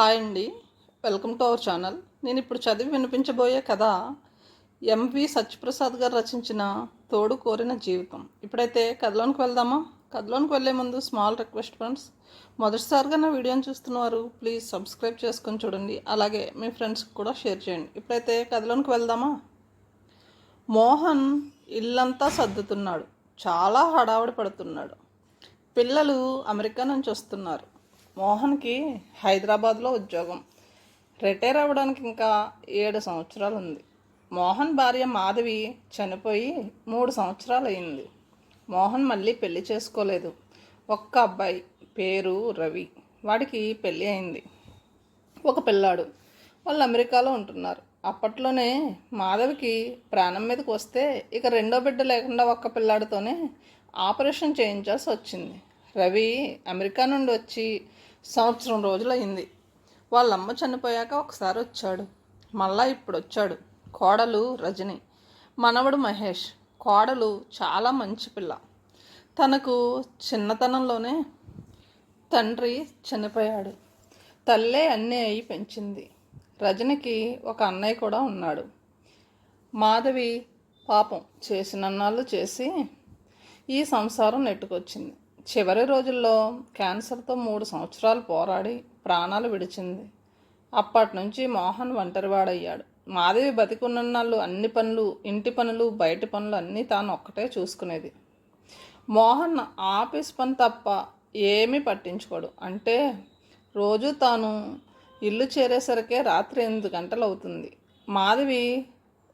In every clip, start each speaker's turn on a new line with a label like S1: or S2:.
S1: Hi అండి. Welcome to our channel. నేను ఇప్పుడు చదివి వినిపించబోయే కథ ఎంవి సత్యప్రసాద్ గారు రచించిన తోడు కోరిన జీవితం. ఇప్పుడైతే కథలోనికి వెళ్దామా? కథలోనికి వెళ్ళే ముందు స్మాల్ రిక్వెస్ట్ ఫ్రెండ్స్. మొదటిసారిగా నా వీడియోని చూస్తున్నవారు ప్లీజ్ సబ్స్క్రైబ్ చేసుకొని చూడండి. అలాగే మీ ఫ్రెండ్స్కి కూడా షేర్ చేయండి. ఇప్పుడైతే కథలోనికి వెళ్దామా? మోహన్ ఇల్లంతా సర్దుతున్నాడు. చాలా హడావుడి పడుతున్నాడు. పిల్లలు అమెరికా నుంచి వస్తున్నారు. మోహన్కి హైదరాబాద్లో ఉద్యోగం. రిటైర్ అవ్వడానికి ఇంకా ఏడు సంవత్సరాలు ఉంది మోహన్ భార్య మాధవి చనిపోయి మూడు సంవత్సరాలు అయింది మోహన్ మళ్ళీ పెళ్ళి చేసుకోలేదు. ఒక్క అబ్బాయి పేరు రవి. వాడికి పెళ్ళి అయింది. ఒక పిల్లాడు. వాళ్ళు అమెరికాలో ఉంటున్నారు. అప్పట్లోనే మాధవికి ప్రాణం మీదకి వస్తే ఇక రెండో బిడ్డ లేకుండా ఒక్క పిల్లాడితోనే ఆపరేషన్ చేయించాల్సి వచ్చింది. రవి అమెరికా నుండి వచ్చి సంవత్సరం రోజులైంది వాళ్ళమ్మ వాళ్ళ అమ్మ చనిపోయాక ఒకసారి వచ్చాడు. మళ్ళా ఇప్పుడు వచ్చాడు కోడలు రజని. మనవడు మహేష్. కోడలు చాలా మంచి పిల్ల. తనకు చిన్నతనంలోనే తండ్రి చనిపోయాడు. తల్లే అన్నీ అయి పెంచింది. రజనికి ఒక అన్నయ్య కూడా ఉన్నాడు. మాధవి పాపం చేసినన్నాళ్ళు చేసి ఈ సంసారం నెట్టుకొచ్చింది. చివరి రోజుల్లో క్యాన్సర్తో మూడు సంవత్సరాలు పోరాడి ప్రాణాలు విడిచింది. అప్పటి నుంచి మోహన్ ఒంటరివాడయ్యాడు. మాధవి బతికున్నన్నాళ్ళు అన్ని పనులు ఇంటి పనులు బయటి పనులు అన్నీ తాను ఒక్కటే చూసుకునేది. మోహన్ ఆఫీస్ పని తప్ప ఏమీ పట్టించుకోడు. అంటే రోజు తాను ఇల్లు చేరేసరికే రాత్రి ఎనిమిది గంటలు అవుతుంది మాధవి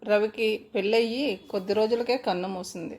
S1: రవికి పెళ్ళయ్యి కొద్ది రోజులకే కన్ను మూసింది.